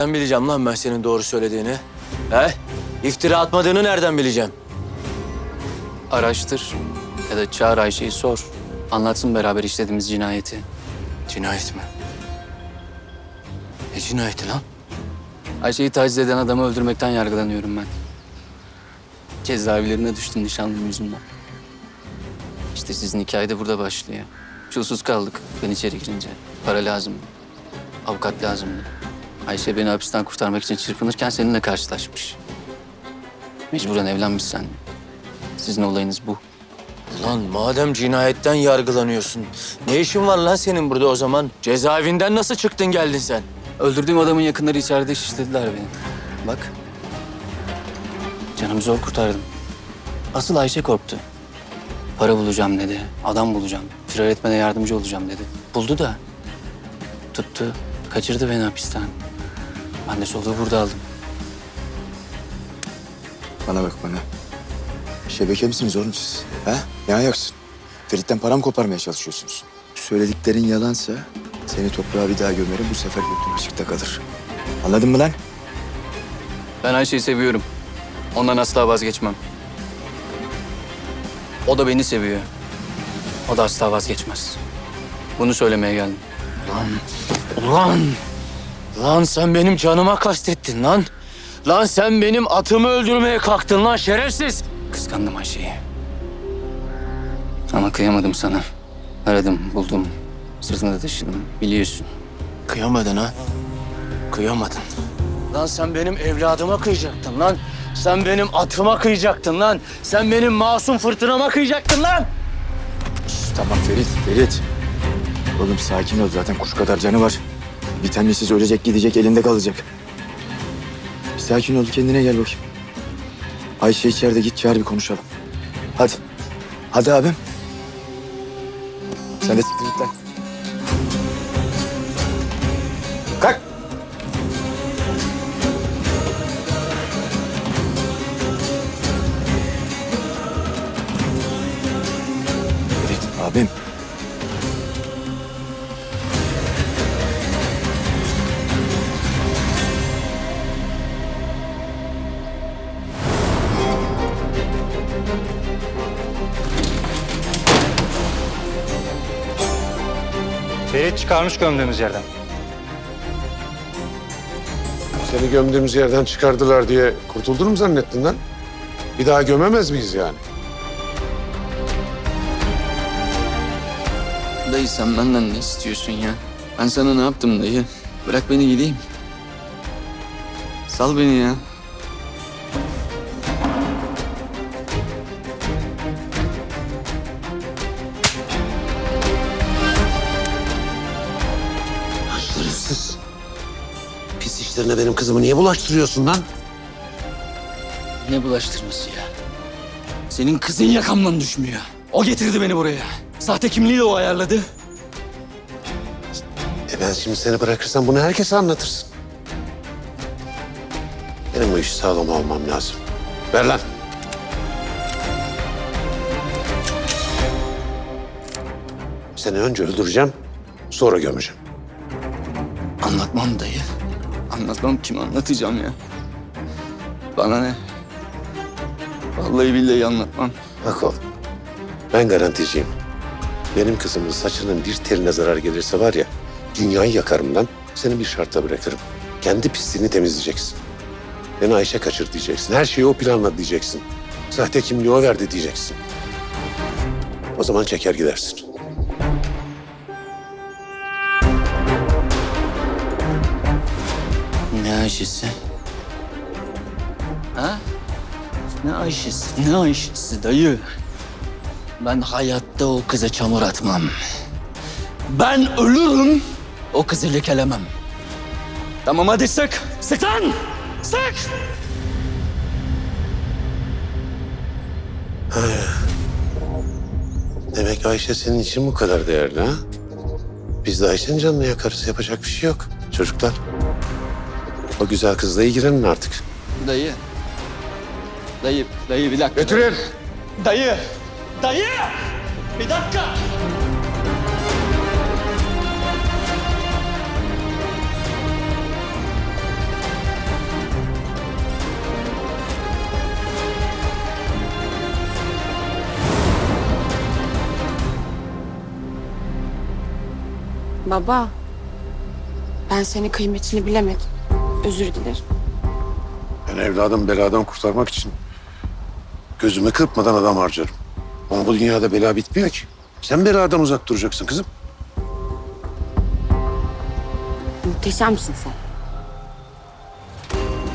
Nereden bileceğim lan ben senin doğru söylediğini? He? İftira atmadığını nereden bileceğim? Araştır ya da çağır Ayşe'yi sor. Anlatsın beraber işlediğimiz cinayeti. Cinayet mi? Ne cinayeti lan? Ayşe'yi taciz eden adamı öldürmekten yargılanıyorum ben. Cezaevlerine düştüm nişanlım yüzünden. İşte sizin hikaye de burada başlıyor. Çulsuz kaldık ben içeri girince. Para lazımdı. Avukat lazımdı. Ayşe beni hapisten kurtarmak için çırpınırken seninle karşılaşmış. Mecburen evlenmiş seninle. Sizin olayınız bu. Lan madem cinayetten yargılanıyorsun, ne işin var lan senin burada o zaman? Cezaevinden nasıl çıktın geldin sen? Öldürdüğüm adamın yakınları içeride şişlediler beni. Bak. Canımı zor kurtardım. Asıl Ayşe korktu. Para bulacağım dedi. Adam bulacağım. Firar etmene yardımcı olacağım dedi. Buldu da. Tuttu. Kaçırdı beni hapisten. Ben de soluğu burada aldım. Bana bak bana. Şebeke misiniz oğlum siz? Ha? Ne ayaksın? Ferit'ten para mı koparmaya çalışıyorsunuz? Söylediklerin yalansa seni toprağa bir daha gömerim. Bu sefer götün açıkta kalır. Anladın mı lan? Ben Ayşe'yi seviyorum. Ondan asla vazgeçmem. O da beni seviyor. O da asla vazgeçmez. Bunu söylemeye geldim. Ulan! Lan sen benim canıma kastettin lan. Lan sen benim atımı öldürmeye kalktın lan şerefsiz. Kıskandım Ayşe'yi. Ama kıyamadım sana. Aradım, buldum. Sırtında taşıdım. Biliyorsun. Kıyamadın ha. Kıyamadın. Lan sen benim evladıma kıyacaktın lan. Sen benim atıma kıyacaktın lan. Sen benim masum fırtınama kıyacaktın lan. Şş, tamam Ferit, Ferit. Oğlum sakin ol. Zaten kuş kadar canı var. Bir tanesiz ölecek gidecek elinde kalacak. Sakin ol kendine gel bakayım. Ayşe içeride git çağır bir konuşalım. Hadi. Hadi abim. Sen de siktir git lan. Kalk. Abim. Çıkarmış gömdüğümüz yerden. Seni gömdüğümüz yerden çıkardılar diye kurtuldun mu zannettin lan? Bir daha gömemez miyiz yani? Dayı sen benden ne istiyorsun ya? Ben sana ne yaptım dayı? Bırak beni gideyim. Sal beni ya. İşlerine benim kızımı niye bulaştırıyorsun lan? Ne bulaştırması ya? Senin kızın yakamdan düşmüyor. O getirdi beni buraya. Sahte kimliğiyle o ayarladı. E ben şimdi seni bırakırsam bunu herkese anlatırsın. Benim bu işi sağlam almam lazım. Ver lan. Seni önce öldüreceğim, sonra gömeceğim. Anlatmam dayı. Anlatmam kim anlatacağım ya? Bana ne? Vallahi billahi anlatmam. Bak oğlum, ben garanticiyim. Benim kızımın saçının bir teline zarar gelirse var ya, dünyayı yakarım lan. Seni bir şartla bırakırım. Kendi pisliğini temizleyeceksin. Beni Ayşe kaçır diyeceksin. Her şeyi o planladı diyeceksin. Sahte kimliği o verdi diyeceksin. O zaman çeker gidersin. Ayşe'si? Ha? Ne Ayşe'si? Ne Ayşe'si dayı? Ben hayatta o kıza çamur atmam. Ben ölürüm, o kızı lekelemem. Tamam hadi sık. Sık lan! Sık! Demek Ayşe senin için bu kadar değerli ha? Biz de Ayşe'nin canını yakarız. Yapacak bir şey yok. Çocuklar. O güzel kızla ilgilenin artık. Dayı. Dayı, dayı bir dakika. Götürün. Dayı. Dayı. Bir dakika. Baba, ben senin kıymetini bilemedim. Özür dilerim. Ben evladım beladan kurtarmak için gözümü kırpmadan adam harcarım. Ama bu dünyada bela bitmiyor ki. Sen beladan uzak duracaksın kızım. Muhteşemsin sen.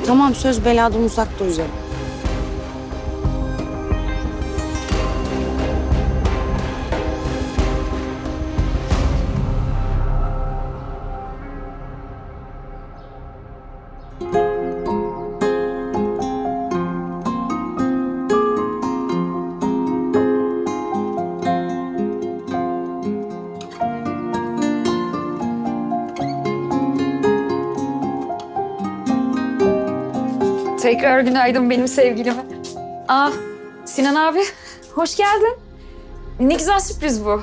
Tamam söz beladan uzak duracağım. Tekrar günaydın benim sevgilime. Aa, Sinan abi, hoş geldin. Ne güzel sürpriz bu.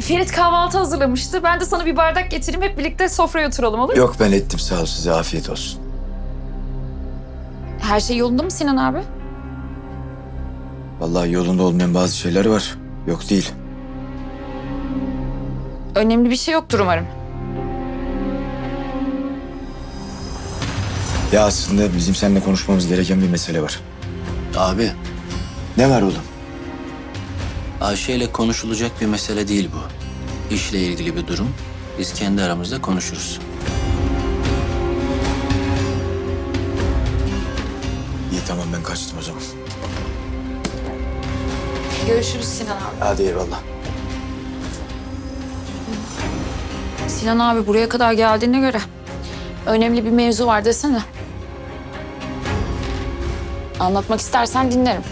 Ferit kahvaltı hazırlamıştı. Ben de sana bir bardak getireyim. Hep birlikte sofraya oturalım olur mu? Yok ben ettim sağ ol size afiyet olsun. Her şey yolunda mı Sinan abi? Vallahi yolunda olmayan bazı şeyler var. Yok değil. Önemli bir şey yoktur umarım. Ya aslında bizim seninle konuşmamız gereken bir mesele var. Abi, Ne var oğlum? Ayşe ile konuşulacak bir mesele değil bu. İşle ilgili bir durum. Biz kendi aramızda konuşuruz. İyi tamam ben kaçtım o zaman. Görüşürüz Sinan abi. Hadi eyvallah. Sinan abi buraya kadar geldiğine göre önemli bir mevzu var desene. Anlatmak istersen dinlerim.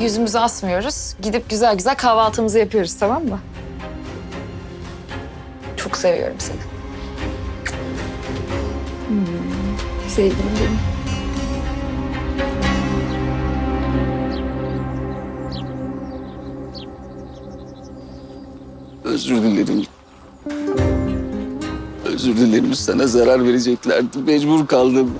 Yüzümüzü asmıyoruz. Gidip güzel güzel kahvaltımızı yapıyoruz tamam mı? Çok seviyorum seni. Hmm, sevgilim benim. Özür dilerim. Özür dilerim sana zarar vereceklerdi. Mecbur kaldım.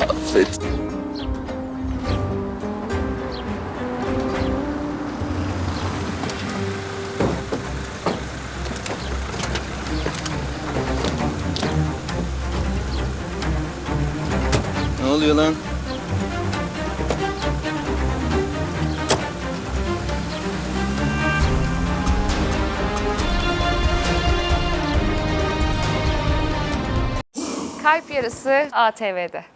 Affet. Ne oluyor lan? Kalp Yarısı ATV'de.